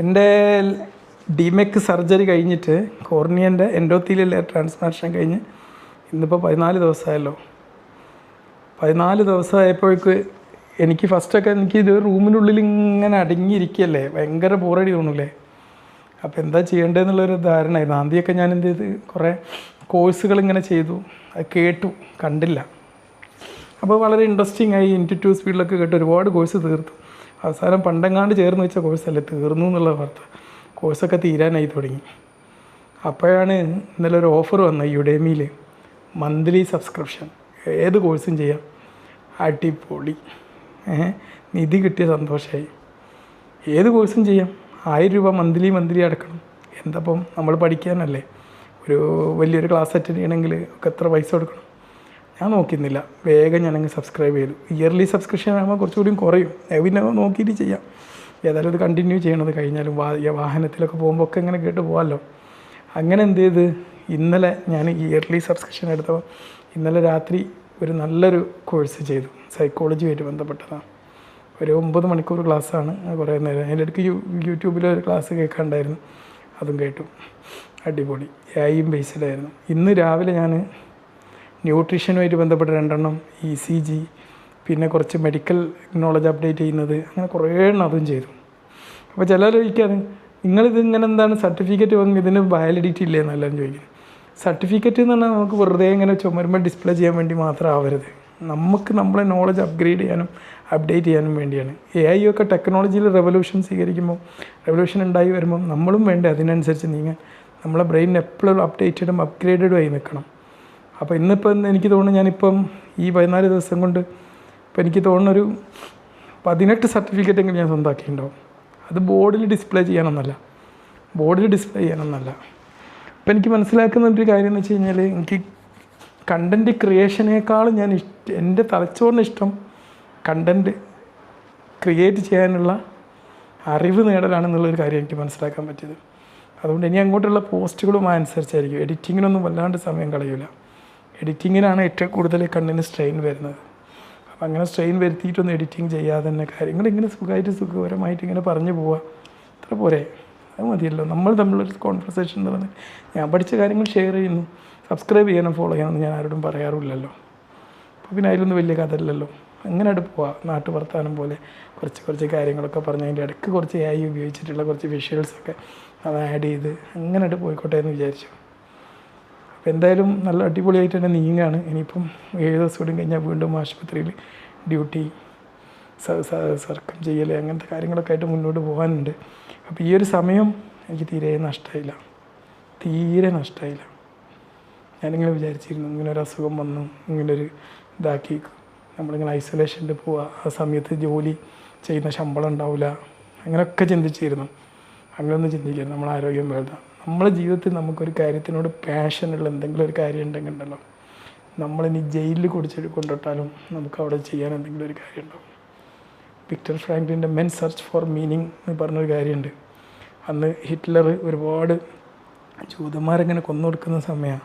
എന്റെ ഡിമെക്ക് സർജറി കഴിഞ്ഞിട്ട് കോർണിയന്റെ endothelial transplantation കഴിഞ്ഞ് ഇന്നിപ്പോൾ പതിനാല് ദിവസമായല്ലോ. പതിനാല് ദിവസമായപ്പോഴേക്ക് എനിക്ക് ഫസ്റ്റൊക്കെ എനിക്ക് ഇത് റൂമിനുള്ളിൽ ഇങ്ങനെ അടങ്ങിയിരിക്കുകയല്ലേ? ഭയങ്കര ബോറടി തോന്നൂലേ? അപ്പോൾ എന്താ ചെയ്യേണ്ടതെന്നുള്ളൊരു ധാരണയായിരുന്നു. ആദ്യമൊക്കെ ഞാൻ എന്ത് ചെയ്ത്? കുറേ കോഴ്സുകൾ ഇങ്ങനെ ചെയ്തു. അത് കേട്ടു. കണ്ടില്ല. അപ്പോൾ വളരെ ഇൻട്രസ്റ്റിംഗ് ആയി ഇന്റു സ്പീഡിലൊക്കെ കേട്ട് ഒരുപാട് കോഴ്സ് തീർത്തു. അവസാനം പണ്ടെങ്ങാണ്ട് ചേർന്ന് വെച്ച കോഴ്സല്ലേ തീർന്നു എന്നുള്ള വാർത്ത. കോഴ്സൊക്കെ തീരാനായി തുടങ്ങി. അപ്പോഴാണ് ഇന്നലെ ഒരു ഓഫർ വന്ന യുഡേമിയിൽ മന്ത്ലി സബ്സ്ക്രിപ്ഷൻ ഏത് കോഴ്സും ചെയ്യാം. അടിപൊളി. നിധി കിട്ടിയ സന്തോഷമായി ഏത് കോഴ്സും ചെയ്യാം. ആയിരം രൂപ മന്ത്ലി മന്ത്ലി അടക്കണം. എന്തപ്പം നമ്മൾ പഠിക്കാനല്ലേ? ഒരു വലിയൊരു ക്ലാസ് അറ്റൻഡ് ചെയ്യണമെങ്കിൽ ഒക്കെ എത്ര പൈസ കൊടുക്കണം? ഞാൻ നോക്കുന്നില്ല വേഗം ഞാനങ്ങ് സബ്സ്ക്രൈബ് ചെയ്തു. ഇയർലി സബ്സ്ക്രിപ്ഷൻ ആകുമ്പോൾ കുറച്ചുകൂടിയും കുറയും. പിന്നെ നോക്കിയിട്ട് ചെയ്യാം. ഏതായാലും ഇത് കണ്ടിന്യൂ ചെയ്യണത് കഴിഞ്ഞാലും വാ വാഹനത്തിലൊക്കെ പോകുമ്പോൾ ഒക്കെ ഇങ്ങനെ കേട്ട് പോകാമല്ലോ അങ്ങനെ എന്ത് ചെയ്ത്? ഇന്നലെ ഞാൻ ഇയർലി സബ്സ്ക്രിപ്ഷൻ എടുത്തപ്പോൾ ഇന്നലെ രാത്രി ഒരു നല്ലൊരു കോഴ്സ് ചെയ്തു. സൈക്കോളജിയുമായിട്ട് ബന്ധപ്പെട്ടതാണ്. ഒരു ഒമ്പത് മണിക്കൂർ ക്ലാസ്സാണ് കുറേ നേരം. അതിന്റെ ഇടയ്ക്ക് യൂട്യൂബിൽ ഒരു ക്ലാസ് കേൾക്കാണ്ടായിരുന്നു. അതും കേട്ടു. അടിപൊളി. എ ഐയും ആയിരുന്നു. ഇന്ന് രാവിലെ ഞാൻ ന്യൂട്രീഷനുമായിട്ട് ബന്ധപ്പെട്ട രണ്ടെണ്ണം ഇ സി ജി പിന്നെ കുറച്ച് മെഡിക്കൽ നോളജ് അപ്ഡേറ്റ് ചെയ്യുന്നത് അങ്ങനെ കുറേ എണ്ണം അതും ചെയ്തു. അപ്പോൾ ചിലർ ചോദിക്കാൻ നിങ്ങളിത് ഇങ്ങനെ എന്താണ് സർട്ടിഫിക്കറ്റ് വന്നു ഇതിന് വാലിഡിറ്റി ഇല്ലേ എന്നെല്ലാം ചോദിക്കുന്നത് സർട്ടിഫിക്കറ്റ് എന്ന് പറഞ്ഞാൽ നമുക്ക് വെറുതെ ഇങ്ങനെ ചുമരുമ്പോൾ ഡിസ്പ്ലേ ചെയ്യാൻ വേണ്ടി മാത്രം ആവരുത്. നമുക്ക് നമ്മളെ നോളജ് അപ്ഗ്രേഡ് ചെയ്യാനും അപ്ഡേറ്റ് ചെയ്യാനും വേണ്ടിയാണ്. എ ഐ ഒക്കെ ടെക്നോളജിയിൽ റെവല്യൂഷൻ സ്വീകരിക്കുമ്പോൾ റെവല്യൂഷൻ ഉണ്ടായി വരുമ്പോൾ നമ്മളും വേണ്ടേ അതിനനുസരിച്ച് നീങ്ങാൻ. നമ്മളെ ബ്രെയിൻ എപ്പോഴും അപ്ഡേറ്റഡും അപ്ഗ്രേഡഡും ആയി നിൽക്കണം. അപ്പോൾ ഇന്നിപ്പം എനിക്ക് തോന്നുന്നു ഞാനിപ്പം ഈ പതിനാല് ദിവസം കൊണ്ട് ഇപ്പം എനിക്ക് തോന്നുന്നൊരു പതിനെട്ട് സർട്ടിഫിക്കറ്റ് എങ്കിലും ഞാൻ സ്വന്തമാക്കിയിട്ടുണ്ടാവും അത് ബോർഡിൽ ഡിസ്പ്ലേ ചെയ്യണമെന്നല്ല ബോർഡിൽ ഡിസ്പ്ലേ ചെയ്യണമെന്നല്ല അപ്പം എനിക്ക് മനസ്സിലാക്കുന്ന ഒരു കാര്യം എന്ന് വെച്ച് കഴിഞ്ഞാൽ എനിക്ക് കണ്ടന്റ് ക്രിയേഷനേക്കാളും ഞാൻ ഇഷ്ട എന്റെ തലച്ചോറിന് ഇഷ്ടം കണ്ടന്റ് ക്രിയേറ്റ് ചെയ്യാനുള്ള അറിവ് നേടലാണെന്നുള്ളൊരു കാര്യം എനിക്ക് മനസ്സിലാക്കാൻ പറ്റിയത്. അതുകൊണ്ട് ഇനി അങ്ങോട്ടുള്ള പോസ്റ്റുകളും അനുസരിച്ചായിരിക്കും. എഡിറ്റിങ്ങിനൊന്നും വല്ലാണ്ട് സമയം കളയില്ല എഡിറ്റിങ്ങിനാണ് ഏറ്റവും കൂടുതൽ കണ്ണിന് സ്ട്രെയിൻ വരുന്നത്. അപ്പം അങ്ങനെ സ്ട്രെയിൻ വരുത്തിയിട്ടൊന്നും എഡിറ്റിങ് ചെയ്യാതെ തന്നെ കാര്യങ്ങൾ ഇങ്ങനെ സുഖമായിട്ട് സുഖകരമായിട്ട് ഇങ്ങനെ പറഞ്ഞു പോവുക അത്ര പോരെ. അത് മതിയല്ലോ. നമ്മൾ തമ്മിലൊരു കോൺവെർസേഷൻ എന്ന് പറഞ്ഞാൽ ഞാൻ പഠിച്ച കാര്യങ്ങൾ ഷെയർ ചെയ്യുന്നു. സബ്സ്ക്രൈബ് ചെയ്യണം ഫോളോ ചെയ്യണമെന്ന് ഞാൻ ആരോടും പറയാറില്ലല്ലോ. അപ്പോൾ പിന്നെ അതിലൊന്നും വലിയ കഥയില്ലല്ലോ അങ്ങനെ അടുത്ത് പോവാം. നാട്ടു വർത്താനം പോലെ കുറച്ച് കുറച്ച് കാര്യങ്ങളൊക്കെ പറഞ്ഞ് അതിന്റെ ഇടയ്ക്ക് കുറച്ച് ആയി ഉപയോഗിച്ചിട്ടുള്ള കുറച്ച് വിഷ്വൽസൊക്കെ അത് ആഡ് ചെയ്ത് അങ്ങനെ അടുത്ത് പോയിക്കോട്ടെ എന്ന് വിചാരിച്ചു. അപ്പോൾ എന്തായാലും നല്ല അടിപൊളിയായിട്ട് തന്നെ നീങ്ങാണ്. ഇനിയിപ്പം ഏഴ് ദിവസം കൂടി കഴിഞ്ഞാൽ വീണ്ടും ആശുപത്രിയിൽ ഡ്യൂട്ടി സർക്കം ചെയ്യൽ അങ്ങനത്തെ കാര്യങ്ങളൊക്കെ ആയിട്ട് മുന്നോട്ട് പോകാനുണ്ട്. അപ്പോൾ ഈ ഒരു സമയം എനിക്ക് തീരെ നഷ്ടമായില്ല തീരെ നഷ്ടമായില്ല ഞാനിങ്ങനെ വിചാരിച്ചിരുന്നു ഇങ്ങനെ ഒരു അസുഖം വന്നു ഇങ്ങനൊരു ഇതാക്കി നമ്മളിങ്ങനെ ഐസൊലേഷനിൽ പോവുക ആ സമയത്ത് ജോലി ചെയ്യുന്ന ശമ്പളം ഉണ്ടാവില്ല അങ്ങനെയൊക്കെ ചിന്തിച്ചിരുന്നു. അങ്ങനെയൊന്നും ചിന്തിക്കരുത് നമ്മൾ ആരോഗ്യം വേണ്ട. നമ്മളെ ജീവിതത്തിൽ നമുക്കൊരു കാര്യത്തിനോട് പാഷനുള്ള എന്തെങ്കിലും ഒരു കാര്യം ഉണ്ടെങ്കിൽ ഉണ്ടല്ലോ. നമ്മളിനി ജയിലിൽ കുടിച്ചിട്ട് കൊണ്ടിട്ടാലും നമുക്ക് അവിടെ ചെയ്യാൻ എന്തെങ്കിലും ഒരു കാര്യം ഉണ്ടാവും. വിക്ടർ ഫ്രാങ്ക്ലിന്റെ മെൻ സെർച്ച് ഫോർ മീനിങ് എന്ന് പറഞ്ഞൊരു കാര്യമുണ്ട്. അന്ന് ഹിറ്റ്ലർ ഒരുപാട് ജൂതന്മാരെങ്ങനെ കൊന്നു കൊടുക്കുന്ന സമയമാണ്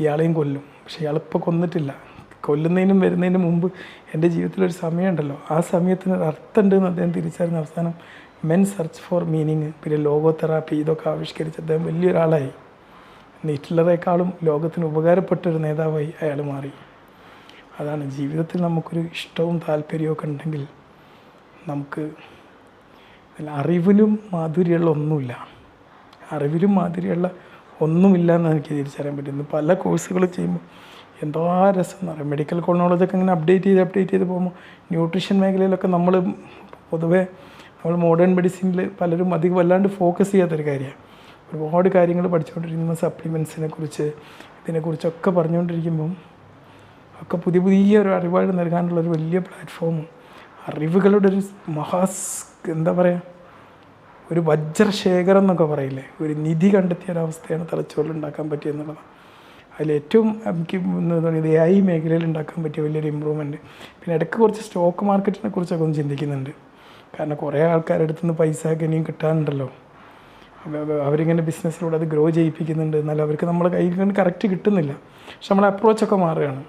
ഇയാളെയും കൊല്ലും. പക്ഷെ ഇയാളിപ്പോൾ കൊന്നിട്ടില്ല. കൊല്ലുന്നതിനും വരുന്നതിനും മുമ്പ് എന്റെ ജീവിതത്തിലൊരു സമയമുണ്ടല്ലോ. ആ സമയത്തിന് അർത്ഥമുണ്ടെന്ന് അദ്ദേഹം തിരിച്ചറിഞ്ഞ അവസാനം മെൻ സെർച്ച് ഫോർ മീനിങ് പിന്നെ ലോഗോ തെറാപ്പി ഇതൊക്കെ ആവിഷ്കരിച്ച് അദ്ദേഹം വലിയൊരാളായി. ഹിറ്റ്ലറേക്കാളും ലോകത്തിന് ഉപകാരപ്പെട്ട ഒരു നേതാവായി അയാൾ മാറി. അതാണ് ജീവിതത്തിൽ നമുക്കൊരു ഇഷ്ടവും താല്പര്യമൊക്കെ ഉണ്ടെങ്കിൽ നമുക്ക് അറിവിലും മാധുര്യമുള്ള ഒന്നുമില്ല. അറിവിലും മാധുര്യമുള്ള ഒന്നുമില്ല എന്ന് എനിക്ക് തിരിച്ചറിയാൻ പറ്റുന്നു പല കോഴ്സുകൾ ചെയ്യുമ്പോൾ എന്തോ രസം എന്ന് പറയാം. മെഡിക്കൽ കോളേജൊക്കെ ഇങ്ങനെ അപ്ഡേറ്റ് ചെയ്ത് അപ്ഡേറ്റ് ചെയ്ത് പോകുമ്പോൾ ന്യൂട്രീഷൻ മേഖലയിലൊക്കെ നമ്മൾ പൊതുവേ നമ്മൾ മോഡേൺ മെഡിസിനിൽ പലരും അധികം വല്ലാണ്ട് ഫോക്കസ് ചെയ്യാത്തൊരു കാര്യമാണ്. ഒരുപാട് കാര്യങ്ങൾ പഠിച്ചുകൊണ്ടിരിക്കുന്ന സപ്ലിമെൻസിനെ കുറിച്ച് ഇതിനെക്കുറിച്ചൊക്കെ പറഞ്ഞുകൊണ്ടിരിക്കുമ്പം ഒക്കെ പുതിയ പുതിയ ഒരു അറിവുകൾ നൽകാനുള്ള ഒരു വലിയ പ്ലാറ്റ്ഫോമും അറിവുകളുടെ ഒരു മഹാസ് എന്താ പറയുക ഒരു വജ്രശേഖരം എന്നൊക്കെ പറയില്ലേ? ഒരു നിധി കണ്ടെത്തിയ ഒരവസ്ഥയാണ് തലച്ചോറിൽ ഉണ്ടാക്കാൻ പറ്റിയെന്നുള്ളതാണ് അതിലേറ്റവും എനിക്ക് തോന്നിയത് എ ഐ മേഖലയിൽ ഉണ്ടാക്കാൻ പറ്റിയ വലിയൊരു ഇമ്പ്രൂവ്മെന്റ് പിന്നെ ഇടയ്ക്ക് കുറച്ച് സ്റ്റോക്ക് മാർക്കറ്റിനെ കുറിച്ചൊക്കെ ഒന്ന് ചിന്തിക്കുന്നുണ്ട്. കാരണം കുറേ ആൾക്കാരുടെ അടുത്തുനിന്ന് പൈസ ഒക്കെ ഇനിയും കിട്ടാനുണ്ടല്ലോ. അവരിങ്ങനെ ബിസിനസ്സിലൂടെ അത് ഗ്രോ ചെയ്യിപ്പിക്കുന്നുണ്ട്. എന്നാൽ അവർക്ക് നമ്മളെ കയ്യിൽ നിന്ന് കറക്റ്റ് കിട്ടുന്നില്ല. പക്ഷെ നമ്മളെ അപ്രോച്ചൊക്കെ മാറുകയാണ്.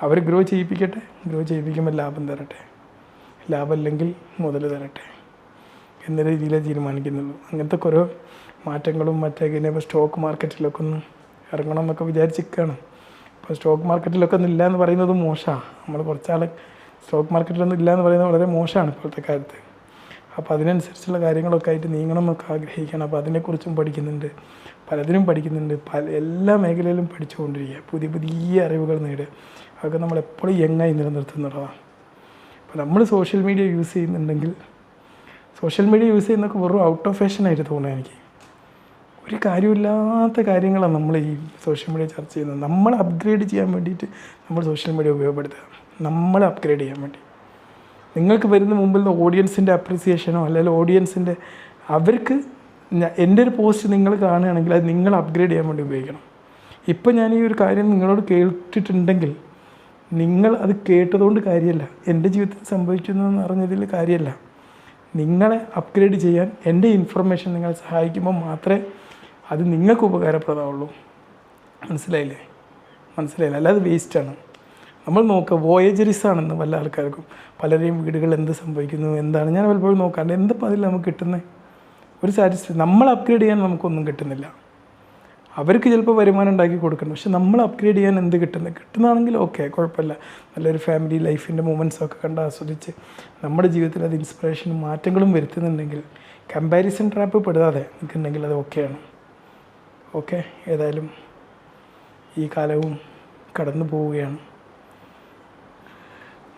അവർ ഗ്രോ ചെയ്യിപ്പിക്കട്ടെ ഗ്രോ ചെയ്യിപ്പിക്കുമ്പോൾ ലാഭം തരട്ടെ. ലാഭമില്ലെങ്കിൽ മുതൽ തരട്ടെ. എന്ന രീതിയിലേ തീരുമാനിക്കുന്നുള്ളൂ. അങ്ങനത്തെ കുറേ മാറ്റങ്ങളും മറ്റേ പിന്നെ ഇപ്പോൾ സ്റ്റോക്ക് മാർക്കറ്റിലൊക്കെ ഒന്ന് ഇറങ്ങണം എന്നൊക്കെ വിചാരിച്ചിരിക്കുകയാണ് ഇപ്പോൾ സ്റ്റോക്ക് മാർക്കറ്റിലൊക്കെ ഒന്നും ഇല്ല എന്ന് പറയുന്നത് മോശമാണ്. നമ്മൾ കുറച്ചാൾ സ്റ്റോക്ക് മാർക്കറ്റിലൊന്നും ഇല്ല എന്ന് പറയുന്നത് വളരെ മോശമാണ് ഇപ്പോഴത്തെ കാലത്ത്. അപ്പോൾ അതിനനുസരിച്ചുള്ള കാര്യങ്ങളൊക്കെ ആയിട്ട് നീങ്ങണം എന്നൊക്കെ ആഗ്രഹിക്കണം അപ്പോൾ അതിനെക്കുറിച്ചും പഠിക്കുന്നുണ്ട്. പലതിനും പഠിക്കുന്നുണ്ട്. പല എല്ലാ മേഖലയിലും പഠിച്ചുകൊണ്ടിരിക്കുക. പുതിയ പുതിയ അറിവുകൾ നേടുക. അതൊക്കെ നമ്മൾ എപ്പോഴും യങ്ങായി നിലനിർത്തുന്നുള്ളതാണ് അപ്പോൾ നമ്മൾ സോഷ്യൽ മീഡിയ യൂസ് ചെയ്യുന്നുണ്ടെങ്കിൽ സോഷ്യൽ മീഡിയ യൂസ് ചെയ്യുന്നൊക്കെ വെറും ഔട്ട് ഓഫ് ഫാഷനായിട്ട് തോന്നുക എനിക്ക്. ഒരു കാര്യമില്ലാത്ത കാര്യങ്ങളാണ് നമ്മൾ ഈ സോഷ്യൽ മീഡിയ ചർച്ച ചെയ്യുന്നത്. നമ്മൾ അപ്ഗ്രേഡ് ചെയ്യാൻ വേണ്ടിയിട്ട് നമ്മൾ സോഷ്യൽ മീഡിയ ഉപയോഗപ്പെടുത്തുക. നമ്മൾ അപ്ഗ്രേഡ് ചെയ്യാൻ വേണ്ടി. നിങ്ങൾക്ക് വരുന്ന മുമ്പിൽ നിന്ന് ഓഡിയൻസിന്റെ അപ്രിസിയേഷനോ അല്ലെങ്കിൽ ഓഡിയൻസിന്റെ അവർക്ക് എന്റെ ഒരു പോസ്റ്റ് നിങ്ങൾ കാണുകയാണെങ്കിൽ അത് നിങ്ങൾ അപ്ഗ്രേഡ് ചെയ്യാൻ വേണ്ടി ഉപയോഗിക്കണം. ഇപ്പം ഞാൻ ഈ ഒരു കാര്യം നിങ്ങളോട് കേട്ടിട്ടുണ്ടെങ്കിൽ നിങ്ങൾ അത് കേട്ടതുകൊണ്ട് കാര്യമല്ല. എന്റെ ജീവിതത്തിൽ സംഭവിക്കുന്നതെന്ന് അറിഞ്ഞതിൽ കാര്യമല്ല. നിങ്ങളെ അപ്ഗ്രേഡ് ചെയ്യാൻ എന്റെ ഇൻഫർമേഷൻ നിങ്ങൾ സഹായിക്കുമ്പോൾ മാത്രമേ അത് നിങ്ങൾക്ക് ഉപകാരപ്രദമുള്ളൂ മനസ്സിലായില്ലേ? മനസ്സിലായില്ല? അല്ലാതെ വേസ്റ്റാണ് നമ്മൾ നോക്കുക വോയേജറിസ് ആണെന്ന് വല്ല ആൾക്കാർക്കും. പലരെയും വീടുകൾ എന്ത് സംഭവിക്കുന്നു എന്താണ്? ഞാൻ പലപ്പോഴും നോക്കാറുണ്ട്. എന്ത് അതിൽ നമുക്ക് കിട്ടുന്നത് ഒരു സാറ്റിസ്ഫൈ നമ്മൾ അപ്ഗ്രേഡ് ചെയ്യാൻ നമുക്കൊന്നും കിട്ടുന്നില്ല. അവർക്ക് ചിലപ്പോൾ വരുമാനം ഉണ്ടാക്കി കൊടുക്കണം. പക്ഷെ നമ്മൾ അപ്ഗ്രേഡ് ചെയ്യാൻ എന്ത് കിട്ടുന്നത്? കിട്ടുന്നതാണെങ്കിൽ ഓക്കെ കുഴപ്പമില്ല. നല്ലൊരു ഫാമിലി ലൈഫിന്റെ മൂമെന്റ്സ് ഒക്കെ കണ്ട് ആസ്വദിച്ച് നമ്മുടെ ജീവിതത്തിൽ അത് ഇൻസ്പിറേഷനും മാറ്റങ്ങളും വരുത്തുന്നുണ്ടെങ്കിൽ കമ്പാരിസൺ ട്രാപ്പ് പെടാതെ നിൽക്കുന്നുണ്ടെങ്കിൽ അത് ഓക്കെയാണ് ഓക്കെ ഏതായാലും ഈ കാലവും കടന്നു പോവുകയാണ്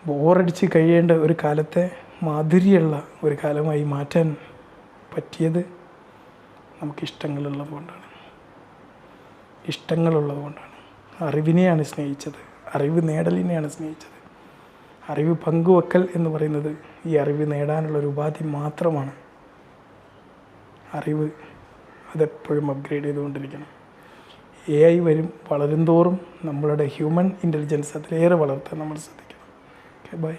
ബോറടിച്ച് കഴിയേണ്ട ഒരു കാലത്തെ മാധുര്യമുള്ള ഒരു കാലമായി മാറ്റാൻ പറ്റിയത് നമുക്ക് ഇഷ്ടങ്ങളുള്ളത് കൊണ്ടാണ്. ഇഷ്ടങ്ങളുള്ളത് കൊണ്ടാണ്. അറിവിനെയാണ് സ്നേഹിച്ചത്. അറിവ് നേടലിനെയാണ് സ്നേഹിച്ചത്. അറിവ് പങ്കുവെക്കൽ എന്ന് പറയുന്നത് ഈ അറിവ് നേടാനുള്ള ഒരു ഉപാധി മാത്രമാണ്. അറിവ് അതെപ്പോഴും അപ്ഗ്രേഡ് ചെയ്തുകൊണ്ടിരിക്കണം. എ ഐ വരും വളരും തോറും നമ്മളുടെ ഹ്യൂമൻ ഇന്റലിജൻസ് അതിലേറെ വളർത്താൻ നമ്മൾ ശ്രദ്ധിക്കണം ഓക്കെ ബൈ